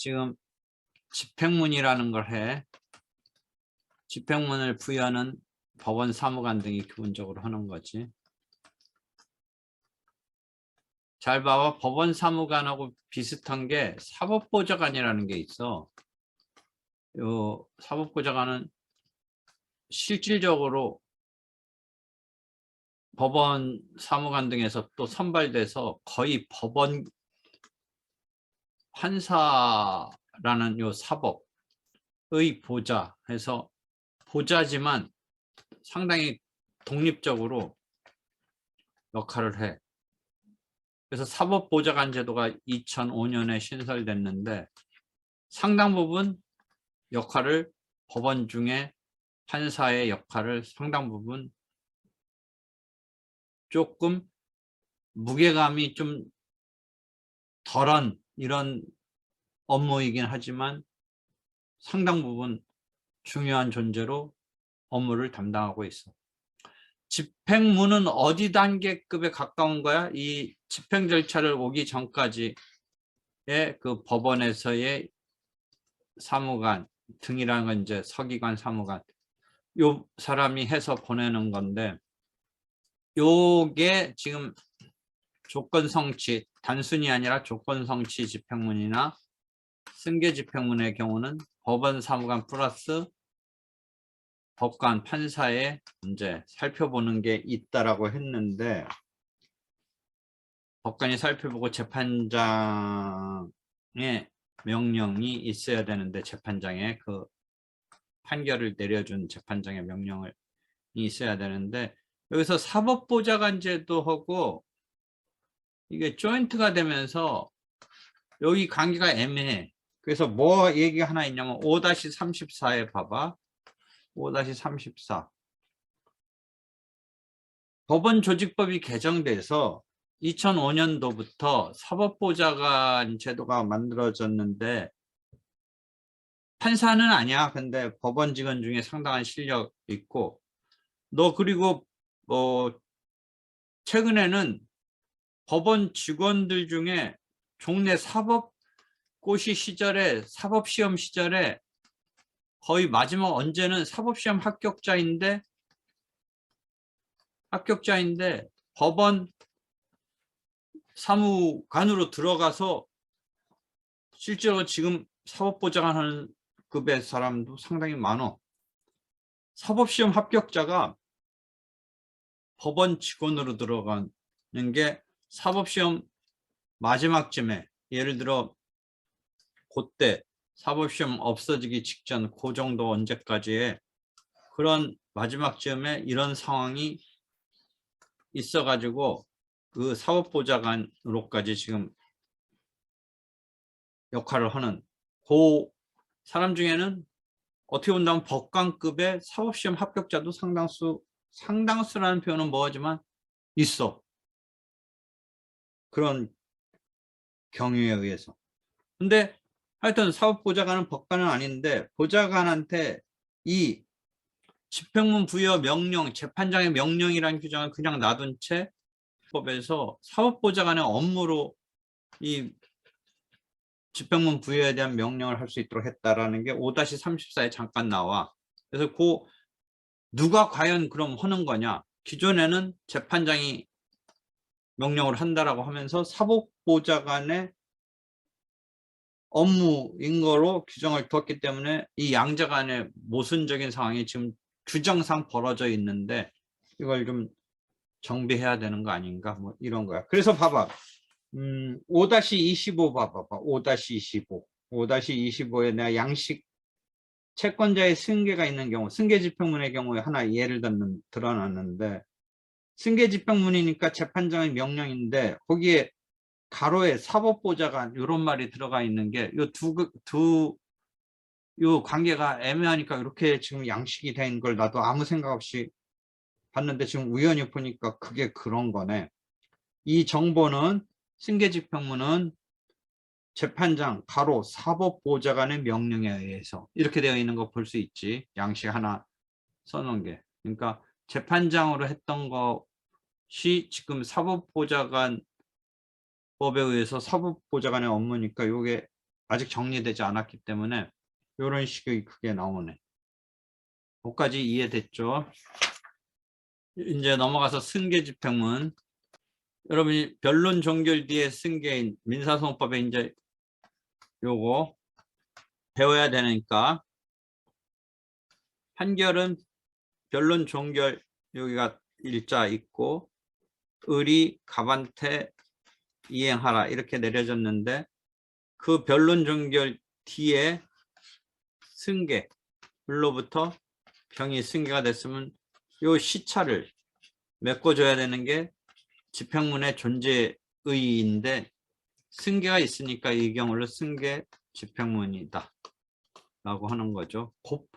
지금 집행문이라는 걸 해. 집행문을 부여하는 법원 사무관 등이 기본적으로 하는 거지. 잘 봐봐. 법원 사무관하고 비슷한 게 사법보좌관이라는 게 있어. 요 사법보좌관은 실질적으로 법원 사무관 등에서 또 선발돼서 거의 법원 판사라는 요 사법의 보좌 해서 보좌지만 상당히 독립적으로 역할을 해. 그래서 사법보좌관 제도가 2005년에 신설됐는데 상당 부분 역할을 법원 중에 판사의 역할을 상당 부분 조금 무게감이 좀 덜한 이런 업무이긴 하지만 상당 부분 중요한 존재로 업무를 담당하고 있어. 집행문은 어디 단계급에 가까운 거야? 이 집행 절차를 오기 전까지의 그 법원에서의 사무관 등이라는 건 이제 서기관 사무관 요 사람이 해서 보내는 건데 요게 지금 조건 성취 단순이 아니라 조건 성취 집행문이나 승계 집행문의 경우는 법원 사무관 플러스 법관 판사에 이제 살펴보는 게 있다라고 했는데 법관이 살펴보고 재판장의 명령이 있어야 되는데 재판장의 그 판결을 내려준 재판장의 명령을 있어야 되는데 여기서 사법보좌관 제도 하고 이게 조인트가 되면서 여기 관계가 애매해. 그래서 뭐 얘기 하나 있냐면 5-34에 봐봐. 5-34. 법원 조직법이 개정돼서 2005년도부터 사법보좌관 제도가 만들어졌는데 판사는 아니야. 근데 법원 직원 중에 상당한 실력 있고 너 그리고 뭐 최근에는 법원 직원들 중에 종래 사법고시 시절에 사법시험 시절에 거의 마지막 언제는 사법시험 합격자인데 합격자인데 법원 사무관으로 들어가서 실제로 지금 사법보좌관 하는 급의 사람도 상당히 많어. 사법시험 합격자가 법원 직원으로 들어가는 게 사법시험 마지막쯤에 예를 들어 그때 사법시험 없어지기 직전 그 정도 언제까지의 그런 마지막쯤에 이런 상황이 있어가지고 그 사법보좌관으로까지 지금 역할을 하는 그 사람 중에는 어떻게 본다면 법관급의 사법시험 합격자도 상당수 상당수라는 표현은 뭐하지만 있어 그런 경유에 의해서 근데 하여튼 사법보좌관은 법관은 아닌데 보좌관한테 이 집행문 부여 명령 재판장의 명령이라는 규정을 그냥 놔둔 채 법에서 사법보좌관의 업무로 이 집행문 부여에 대한 명령을 할 수 있도록 했다라는 게 5-34에 잠깐 나와. 그래서 그 누가 과연 그럼 하는 거냐? 기존에는 재판장이 명령을 한다라고 하면서 사법보좌관의 업무인 거로 규정을 뒀기 때문에 이 양자 간의 모순적인 상황이 지금 규정상 벌어져 있는데 이걸 좀 정비해야 되는 거 아닌가 뭐 이런 거야. 그래서 봐봐. 음, 5-25 봐봐. 5-25. 5-25에 내가 양식 채권자의 승계가 있는 경우, 승계 집행문의 경우에 하나 예를 들면 드러났는데 승계 집행문이니까 재판장의 명령인데 거기에 가로에 사법보좌관 이런 말이 들어가 있는 게 요 두 두 요 관계가 애매하니까 이렇게 지금 양식이 된 걸 나도 아무 생각 없이 봤는데 지금 우연히 보니까 그게 그런 거네. 이 정보는 승계집행문은 재판장 가로 사법보좌관의 명령에 의해서 이렇게 되어 있는 거 볼 수 있지. 양식 하나 써놓은 게. 그러니까 재판장으로 했던 것 이 지금 사법보좌관 법에 의해서 사법보좌관의 업무니까 이게 아직 정리되지 않았기 때문에 이런 식의 그게 나오네. 거기까지 이해됐죠? 이제 넘어가서 승계 집행문. 여러분이 변론 종결 뒤에 승계인 민사소송법에 이제 요거 배워야 되니까 판결은 변론 종결 여기가 일자 있고 의리 가반태 이행하라 이렇게 내려졌는데 그 변론 종결 뒤에 승계 불로부터 병이 승계가 됐으면 요 시차를 메꿔줘야 되는 게 집행문의 존재의인데 승계가 있으니까 이 경우를 승계 집행문이다 라고 하는 거죠. 고,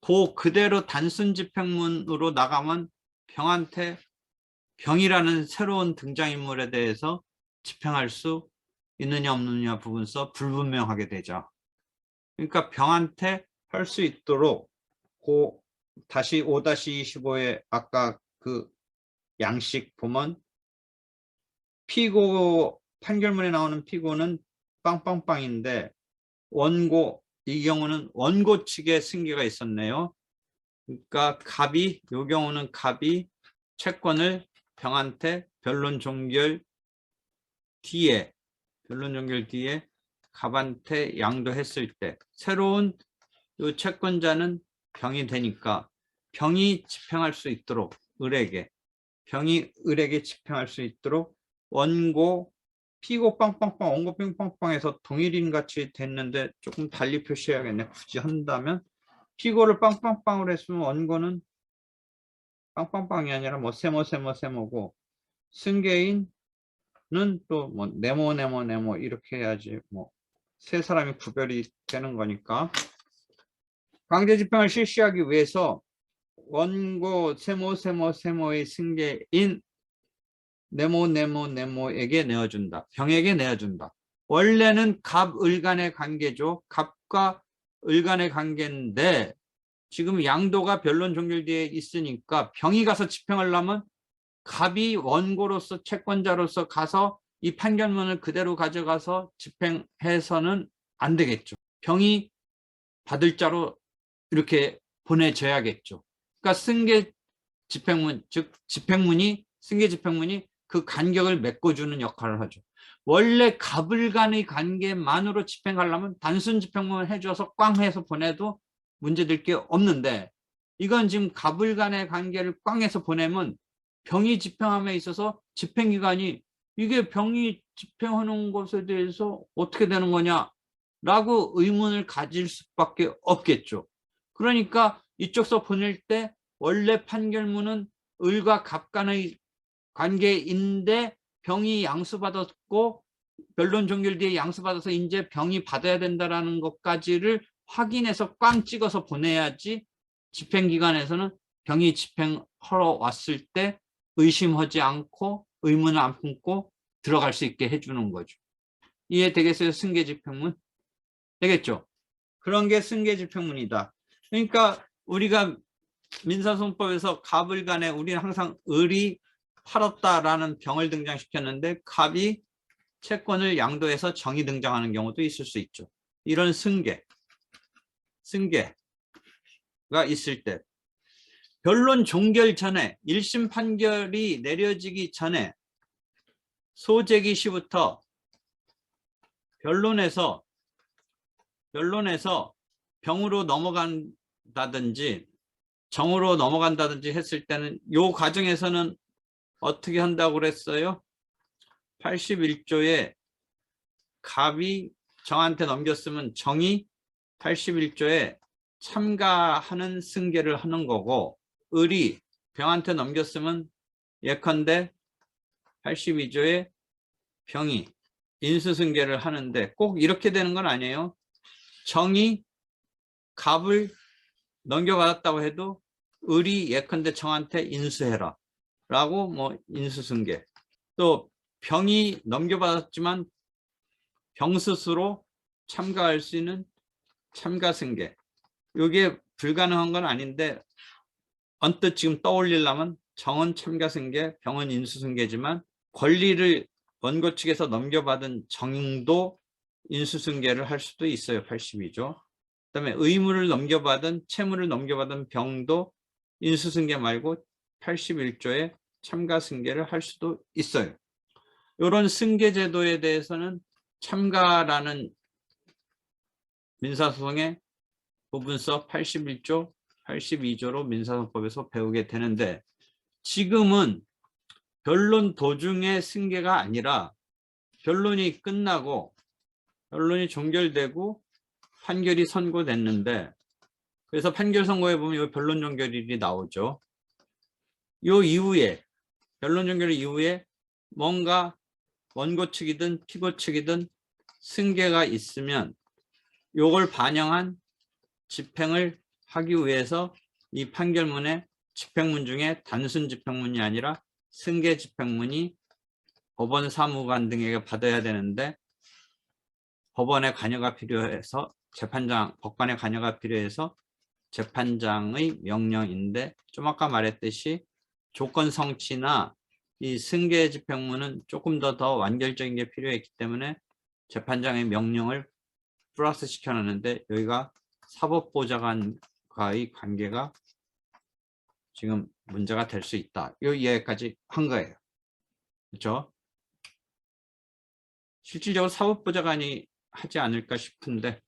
고 그대로 단순 집행문으로 나가면 병한테 병이라는 새로운 등장인물에 대해서 집행할 수 있느냐 없느냐 부분서 불분명하게 되죠. 그러니까 병한테 할 수 있도록 고 다시 5-25에 아까 그 양식 보면 피고 판결문에 나오는 피고는 빵빵빵인데 원고 이 경우는 원고 측에 승계가 있었네요. 그러니까 갑이 이 경우는 갑이 채권을 병한테 변론 종결 뒤에 변론 종결 뒤에 갑한테 양도했을 때 새로운 이 채권자는 병이 되니까 병이 집행할 수 있도록 을에게 병이 을에게 집행할 수 있도록 원고 피고 빵빵빵 원고 빙빵빵에서 동일인 같이 됐는데 조금 달리 표시해야겠네. 굳이 한다면 피고를 빵빵빵으로 했으면 원고는 빵빵빵이 아니라 뭐 세모 세모 세모고 승계인은 또뭐 네모 네모 네모 이렇게 해야지 뭐 세 사람이 구별이 되는 거니까 강제 집행을 실시하기 위해서 원고 세모 세모 세모의 승계인 네모 네모 네모에게 내어준다. 병에게 내어준다. 원래는 갑 을 간의 관계죠. 갑과 을 간의 관계인데 지금 양도가 변론 종결되어 있으니까 병이 가서 집행하려면 갑이 원고로서 채권자로서 가서 이 판결문을 그대로 가져가서 집행해서는 안 되겠죠. 병이 받을 자로 이렇게 보내줘야겠죠. 그러니까 승계 집행문, 즉 집행문이 승계 집행문이 그 간격을 메꿔주는 역할을 하죠. 원래 갑을 간의 관계만으로 집행하려면 단순 집행문을 해줘서 꽝 해서 보내도 문제될 게 없는데 이건 지금 갑을 간의 관계를 꽝 해서 보내면 병이 집행함에 있어서 집행기관이 이게 병이 집행하는 것에 대해서 어떻게 되는 거냐 라고 의문을 가질 수밖에 없겠죠. 그러니까 이쪽서 보낼 때 원래 판결문은 을과 갑 간의 관계인데 병이 양수받았고 변론 종결 뒤에 양수받아서 이제 병이 받아야 된다라는 것까지를 확인해서 꽝 찍어서 보내야지 집행기관에서는 병이 집행하러 왔을 때 의심하지 않고 의문을 안 품고 들어갈 수 있게 해주는 거죠. 이해 되겠어요? 승계집행문? 되겠죠? 그런 게 승계집행문이다. 그러니까 우리가 민사소송법에서 갑을 간에 우리는 항상 을이 팔았다라는 병을 등장시켰는데 갑이 채권을 양도해서 정이 등장하는 경우도 있을 수 있죠. 이런 승계, 승계가 있을 때 변론 종결 전에 1심 판결이 내려지기 전에 소재기 시부터 변론에서 변론에서 병으로 넘어간다든지 정으로 넘어간다든지 했을 때는 이 과정에서는 어떻게 한다고 그랬어요? 81조에 갑이 정한테 넘겼으면 정이 81조에 참가하는 승계를 하는 거고 을이 병한테 넘겼으면 예컨대 82조에 병이 인수승계를 하는데 꼭 이렇게 되는 건 아니에요. 정이 갑을 넘겨받았다고 해도 을이 예컨대 정한테 인수해라. 라고 뭐 인수승계 또 병이 넘겨받았지만 병 스스로 참가할 수 있는 참가 승계 이게 불가능한 건 아닌데 언뜻 지금 떠올리려면 정은 참가 승계 병은 인수 승계지만 권리를 원고 측에서 넘겨받은 정도 인수 승계를 할 수도 있어요. 82조. 그다음에 의무를 넘겨받은 채무를 넘겨받은 병도 인수 승계 말고 81조에 참가 승계를 할 수도 있어요. 이런 승계 제도에 대해서는 참가라는 민사소송의 부분서 81조, 82조로 민사소송법에서 배우게 되는데 지금은 변론 도중의 승계가 아니라 변론이 끝나고 변론이 종결되고 판결이 선고됐는데 그래서 판결 선고에 보면 이 변론 종결일이 나오죠. 요 이후에 변론 종결 이후에 뭔가 원고 측이든 피고 측이든 승계가 있으면 요걸 반영한 집행을 하기 위해서 이 판결문에 집행문 중에 단순 집행문이 아니라 승계 집행문이 법원 사무관 등에게 받아야 되는데 법원의 관여가 필요해서 재판장 법관의 관여가 필요해서 재판장의 명령인데 좀 아까 말했듯이 조건 성취나 이 승계 집행문은 조금 더 더 완결적인 게 필요했기 때문에 재판장의 명령을 플러스 시켜놨는데 여기가 사법보좌관과의 관계가 지금 문제가 될 수 있다. 이 이해까지 한 거예요. 그렇죠? 실질적으로 사법보좌관이 하지 않을까 싶은데